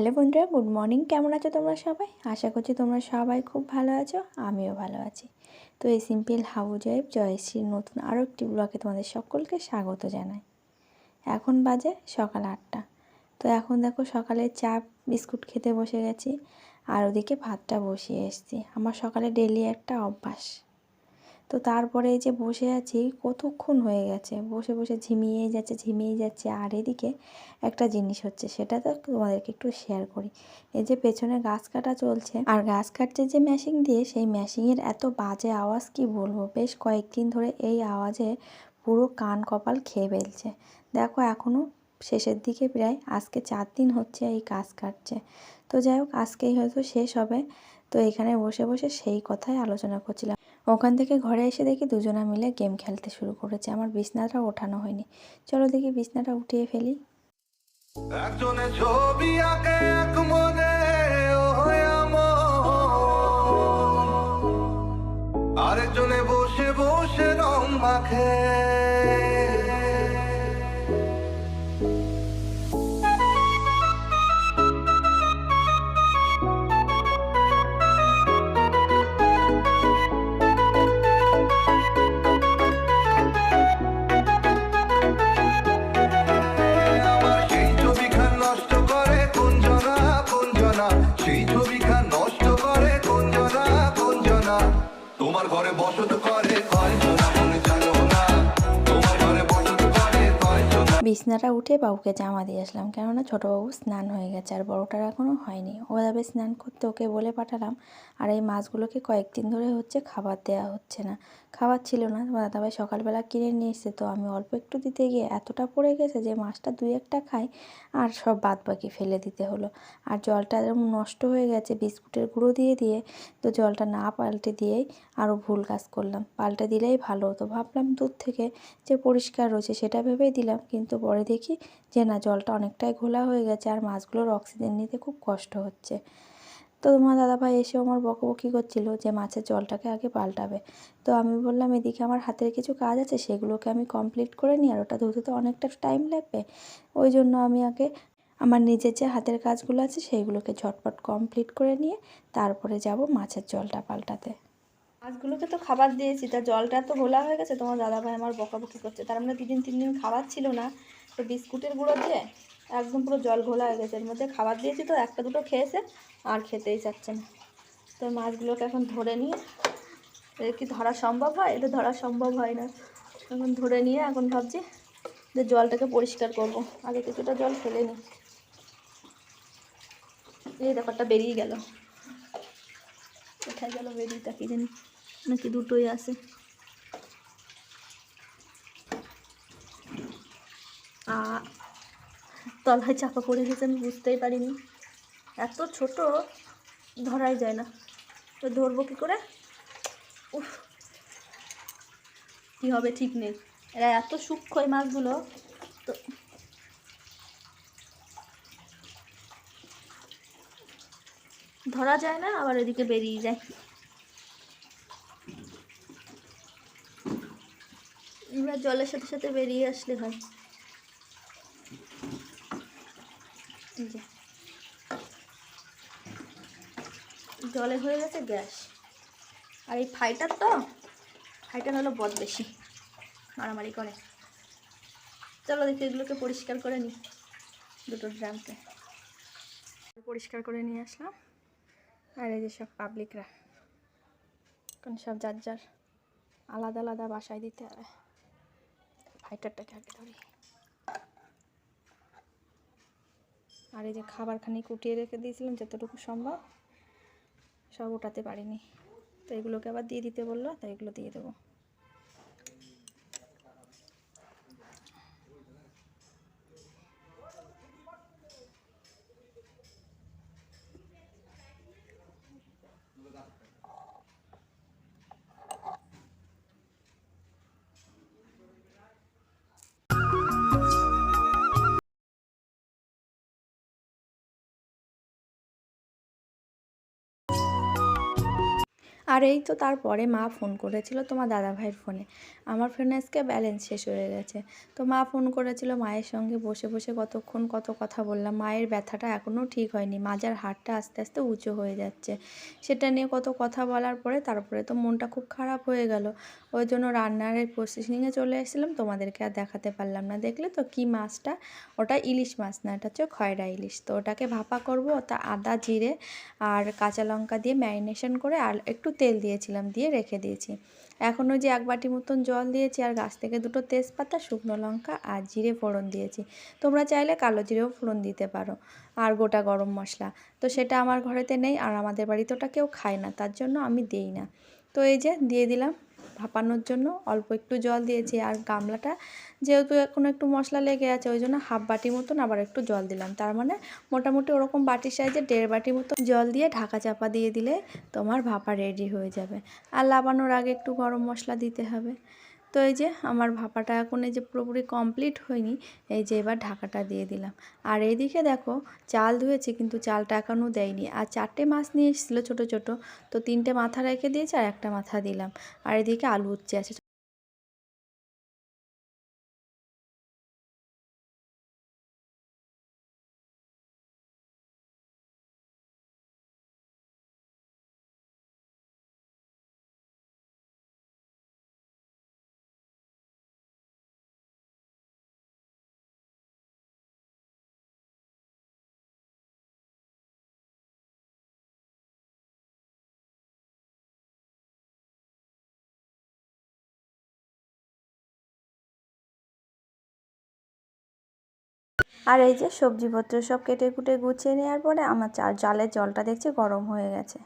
Hello বন্ধুরা, good morning. কেমন আছো তোমরা সবাই? আশা করছি তোমরা সবাই খুব ভালো আছো, আমিও ভালো আছি। তো এই সিম্পল হাউজ ওয়াইফ জয়শ্রীর নতুন আরও একটি ব্লগে তোমাদের সকলকে স্বাগত জানাই। এখন বাজে সকাল আটটা। তো এখন দেখো সকালে চা, বিস্কুট খেতে বসে গেছি, আর ওদিকে ভাতটা বসিয়ে এসেছি। আমার সকালে ডেলি একটা অভ্যাস। তো তারপরে এই যে বসে আছি, কতক্ষণ হয়ে গেছে? বসে বসে ঝিমিয়েই যাচ্ছে ঝিমিয়ে যাচ্ছে। আর এদিকে একটা জিনিস হচ্ছে, সেটা তো তোমাদেরকে একটু শেয়ার করি। এই যে পেছনে গাছ কাটা চলছে, আর গাছ কাটছে যে মেশিন দিয়ে, সেই মেশিনের এত বাজে আওয়াজ কি বলব? বেশ কয়েকদিন ধরে এই আওয়াজে পুরো কান কপাল খেয়ে ফেলছে। দেখো এখনও শেষের দিকে প্রায় আজকে চার দিন হচ্ছে এই গাছ কাটছে। তো যাই হোক, আজকেই হয়তো শেষ হবে। তো এখানে বসে বসে সেই কথাই আলোচনা করছিলাম। ওখান থেকে ঘরে এসে দেখি দুজনা মিলে গেম খেলতে শুরু করেছে। আমার বিছনাটা ওঠানো হয়নি। চলো দেখি বিছনাটা উঠিয়ে ফেলি। একজনে। আরেকজনে বসে বসে রং মাখে। বিছনাটা উঠে বাবুকে জামা দিয়ে আসলাম। কেননা ছোটোবাবু স্নান হয়ে গেছে আর বড়োটার এখনও হয়নি। ও যাবে স্নান করতে ওকে বলে পাঠালাম। আর এই মাছগুলোকে কয়েকদিন ধরে হচ্ছে খাবার দেওয়া হচ্ছে না। খাবার ছিল না। দাদাভাই সকালবেলা কিনে নিয়ে এসছে। তো আমি অল্প একটু দিতে গিয়ে এতটা পড়ে গেছে যে মাছটা দুই একটা খাই আর সব বাদ বাকি ফেলে দিতে হলো। আর জলটা এরকম নষ্ট হয়ে গেছে। বিস্কুটের গুঁড়ো দিয়ে দিয়ে তো জলটা না পাল্টে দিয়েই আরও ভুল কাজ করলাম। পাল্টে দিলেই ভালো হতো। ভাবলাম দূর থেকে যে পরিষ্কার রয়েছে সেটা ভেবেই দিলাম, কিন্তু পরে দেখি যে না, জলটা অনেকটাই ঘোলা হয়ে গেছে আর মাছগুলোর অক্সিজেন নিতে খুব কষ্ট হচ্ছে। তো তোমার দাদাভাই এসে আমার বকবকি করছিল যে মাছের জলটাকে আগে পাল্টাবে। তো আমি বললাম, এদিকে আমার হাতের কিছু কাজ আছে, সেগুলোকে আমি কমপ্লিট করে নিই আর ওটা ধুতে তো অনেকটা টাইম লাগবে। ওই জন্য আমি আগে আমার নিজের যে হাতের কাজগুলো আছে সেইগুলোকে ঝটপট কমপ্লিট করে নিয়ে তারপরে যাব মাছের জলটা পাল্টাতে। মাছগুলোকে তো খাবার দিয়েছি, তা জলটা তো ঘোলা হয়ে গেছে। তোমার দাদাভাই আমার বকাবকি করছে। তার মানে দুদিন, তিন দিন খাবার ছিল না। তো বিস্কুটের গুঁড়ো দিয়ে একদম পুরো জল ঘোলা হয়ে গেছে। এর মধ্যে খাবার দিয়েছি তো, একটা দুটো খেয়েছে, আর খেতেই চাচ্ছে না। তো মাছগুলোকে এখন ধরে নিয়ে এর কি ধরা সম্ভব হয়? এটা ধরা সম্ভব হয় না। এখন ধরে নিয়ে এখন ভাবছি যে জলটাকে পরিষ্কার করব। আগে কিছুটা জল ফেলে নিই। এই ব্যাপারটা বেরিয়ে গেল। কোথায় গেল বেরিয়ে তাকে জানি? নাকি দুটোই আছে? তলায় চাপা পড়ে গেছে, আমি বুঝতেই পারিনি। এত ছোট, ধরাই যায় না। তো ধরবো কী করে? উফ, কী হবে ঠিক নেই। এরা এত সূক্ষ্ম এই মাছগুলো, তো ধরা যায় না, আবার এদিকে বেরিয়ে যায়। এবার জলের সাথে সাথে বেরিয়ে আসলে হয়। জলে হয়ে গেছে গ্যাস। আর এই ফাইটার তো, ফাইটার হলো বদ বেশি মারামারি করে। চলো দেখি এগুলোকে পরিষ্কার করে নিই দুটো ড্রামকে। পরিষ্কার করে নিয়ে আসলাম। আর এই যে সব পাবলিকরা কারণ সব যার যার আলাদা আলাদা বাসায় দিতে হবে ফাইটারটাকে আগে ধরি। আর এই যে খাবারখানি কুটিয়ে রেখে দিয়েছিলাম, যতটুকু সম্ভব, সব ওটাতে পারিনি। তো এগুলোকে আবার দিয়ে দিতে বলল তো এগুলো দিয়ে দেবো। আর এই তো তারপরে মা ফোন করেছিল তোমার দাদাভাইয়ের ফোনে। আমার ফোনে আজকে ব্যালেন্স শেষ হয়ে গেছে। তো মা ফোন করেছিল মায়ের সঙ্গে বসে বসে কতক্ষণ কত কথা বললাম। মায়ের ব্যথাটা এখনও ঠিক হয়নি। মাজার হাড়টা আস্তে আস্তে উঁচু হয়ে যাচ্ছে। সেটা নিয়ে কত কথা বলার পরে তারপরে তো মনটা খুব খারাপ হয়ে গেল। ওই জন্য রান্নার প্রসেসিংয়ে চলে এসেছিলাম। তোমাদেরকে আর দেখাতে পারলাম না। দেখলে তো কি মাছটা? ওটা ইলিশ মাছ না, এটা হচ্ছে খয়রা ইলিশ। তো ওটাকে ভাপা করব, ওটা আদা, জিরে আর কাঁচা লঙ্কা দিয়ে ম্যারিনেশন করে আর একটু তেল দিয়েছিলাম, দিয়ে রেখে দিয়েছি। এখন ওই যে এক বাটি মতন জল দিয়েছি আর গাছ থেকে দুটো তেজপাতা, শুকনো লঙ্কা আর জিরে ফোড়ন দিয়েছি। তোমরা চাইলে কালো জিরেও ফোড়ন দিতে পারো আর গোটা গরম মশলা। তো সেটা আমার ঘরেতে নেই আর আমাদের বাড়িতে ওটা কেউ খায় না, তার জন্য আমি দেই না। তো এই যে দিয়ে দিলাম ভাপানোর জন্য অল্প একটু জল দিয়েছি আর গামলাটা যেহেতু এখন একটু মশলা লেগে আছে, ওই জন্য হাফ বাটি মতন আবার একটু জল দিলাম। তার মানে মোটামুটি ওরকম বাটির সাইজে দেড় বাটি মতো জল দিয়ে ঢাকা চাপা দিয়ে দিলে তোমার ভাপা রেডি হয়ে যাবে। আর লাবানোর আগে একটু গরম মশলা দিতে হবে। তো এই যে আমার ভাপাটা এখন এই যে পুরোপুরি কমপ্লিট হয়নি, এই যে এবার ঢাকাটা দিয়ে দিলাম। আর এইদিকে দেখো, চাল ধুয়েছে কিন্তু চালটা এখনও দেয়নি। আর চারটে মাছ নিয়ে এসেছিল ছোটো ছোটো, তো তিনটে মাথা রেখে দিয়েছে আর একটা মাথা দিলাম। আর এদিকে আলু উচ্ছে আছে আর এই যে সবজিপত্র সব কেটে কুটে গুছিয়ে নেওয়ার পরে আমার চাল জালের জলটা দেখছি গরম হয়ে গেছে।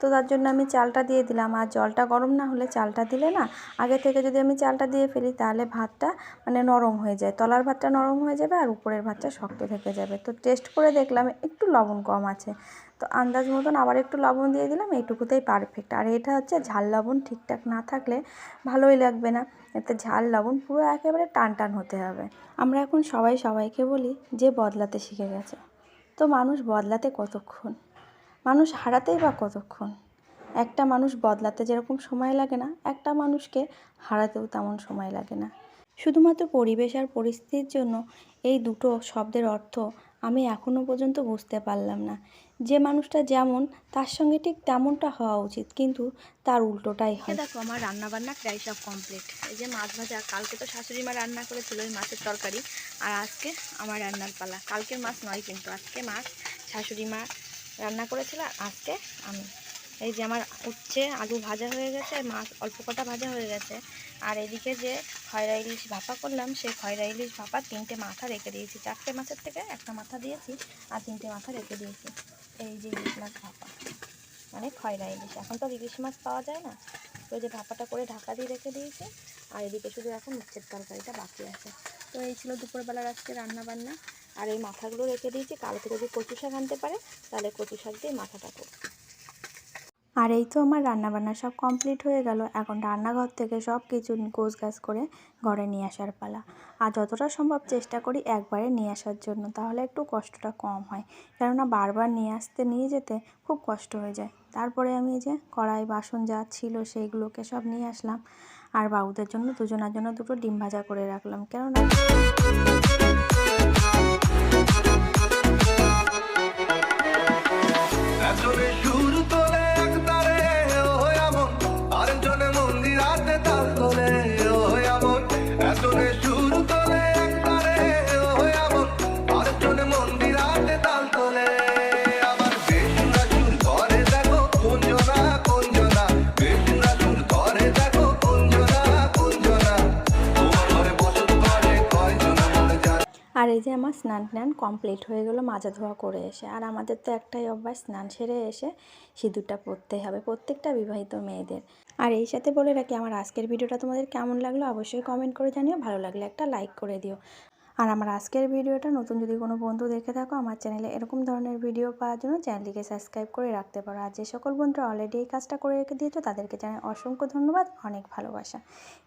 তো তার জন্য আমি চালটা দিয়ে দিলাম। আর জলটা গরম না হলে চালটা দিলে না, আগে থেকে যদি আমি চালটা দিয়ে ফেলি তাহলে ভাতটা মানে নরম হয়ে যায়। তলার ভাতটা নরম হয়ে যাবে আর উপরের ভাতটা শক্ত থেকে যাবে। তো টেস্ট করে দেখলাম একটু লবণ কম আছে। তো আন্দাজ মতন আবার একটু লবণ দিয়ে দিলাম, এইটুকুতেই পারফেক্ট আর এটা হচ্ছে ঝাল লবণ ঠিকঠাক না থাকলে ভালোই লাগবে না। এতে ঝাল লবণ পুরো একেবারে টান টান হতে হবে। আমরা এখন সবাই সবাইকে বলি যে বদলাতে শিখে গেছে। তো মানুষ বদলাতে কতক্ষণ? মানুষ হারাতেই বা কতক্ষণ? একটা মানুষ বদলাতে যেরকম সময় লাগে না, একটা মানুষকে হারাতেও তেমন সময় লাগে না। শুধুমাত্র পরিবেশ আর পরিস্থিতির জন্য এই দুটো শব্দের অর্থ আমি এখনও পর্যন্ত বুঝতে পারলাম না। যে মানুষটা যেমন, তার সঙ্গে ঠিক তেমনটা হওয়া উচিত, কিন্তু তার উল্টোটাই হয়। দেখো, আমার রান্না বান্না প্রায় সব কমপ্লিট এই যে মাছ ভাজা, কালকে তো শাশুড়ি মা রান্না করেছিল ওই মাছের তরকারি, আর আজকে আমার রান্নার পালা। কালকের মাছ নয় কিন্তু, আজকে মাছ শাশুড়ি মা রান্না করেছিল আজকে আমি। এই যে আমার উচ্ছে আলু ভাজা হয়ে গেছে, মাছ অল্প কটা ভাজা হয়ে গেছে। আর এদিকে যে খয়রা ইলিশ ভাপা করলাম, সেই খয়রা ইলিশ ভাপা তিনটে মাথা রেখে দিয়েছি। চারটে মাছের থেকে একটা মাথা দিয়েছি আর তিনটে মাথা রেখে দিয়েছি। এই যে ইলিশ মাছ ভাপা। মানে খয়রা ইলিশ। এখন তো ইলিশ মাছ পাওয়া যায় না। তো যে ভাপাটা করে ঢাকা দিয়ে রেখে দিয়েছি। আর এদিকে শুধু এখন উচ্ছের তরকারিটা বাকি আছে। তো এই ছিল দুপুরবেলার আজকে রান্না বান্না আর এই মাথাগুলো রেখে দিয়েছি। কালকে যদি কচু শাক আনতে পারে, তাহলে কচু শাক দিয়ে মাথাটা করব। আর এই তো আমার রান্নাবান্না সব কমপ্লিট হয়ে গেল। এখন রান্নাঘর থেকে সব কিছু গোছ গাছ করে ঘরে নিয়ে আসার পালা। আর যতটা সম্ভব চেষ্টা করি একবারে নিয়ে আসার জন্য, তাহলে একটু কষ্টটা কম হয়। কেননা বারবার নিয়ে আসতে, নিয়ে যেতে খুব কষ্ট হয়ে যায়। তারপরে আমি যে কড়াই, বাসন যা ছিল সেইগুলোকে সব নিয়ে আসলাম। আর বাবুদের জন্য দুজনের জন্য দুটো ডিম ভাজা করে রাখলাম। কেননা একজনে সুর আমার স্নান টান কমপ্লিট হয়ে গেলো, মাজা ধোয়া করে এসে। আর আমাদের তো একটাই অভ্যাস, স্নান সেরে এসে সিঁদুরটা পরতেই হবে, প্রত্যেকটা বিবাহিত মেয়েদের। আর এই সাথে বলে রাখি, আমার আজকের ভিডিওটা তোমাদের কেমন লাগল অবশ্যই কমেন্ট করে জানিও, ভালো লাগলে একটা লাইক করে দিও। আর আমার আজকের ভিডিওটা নতুন যদি কোনো বন্ধু দেখে থাকো, আমার চ্যানেলে এরকম ধরনের ভিডিও পাওয়ার জন্য চ্যানেলটিকে সাবস্ক্রাইব করে রাখতে পারো। আর যে সকল বন্ধুরা অলরেডি এই কাজটা করে রেখে দিয়েছ, তাদেরকে জানাই অসংখ্য ধন্যবাদ, অনেক ভালোবাসা।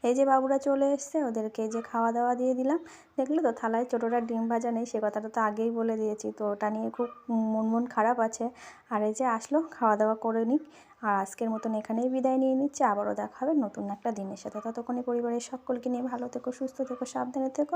এই যে বাবুরা চলে এসছে, ওদেরকে যে খাওয়া দাওয়া দিয়ে দিলাম। দেখলে তো থালায় ছোটোটা ডিম ভাজা নেই, সে কথাটা তো আগেই বলে দিয়েছি। তো ওটা নিয়ে খুব মন মন খারাপ আছে। আর এই যে আসলো, খাওয়া দাওয়া করে নিক। আর আজকের মতন এখানেই বিদায় নিয়ে নিচ্ছি। আবারও দেখা হবে নতুন একটা দিনের সাথে। ততক্ষণে পরিবারের সকলকে নিয়ে ভালো থেকো, সুস্থ থেকো, সাবধানে থেকো।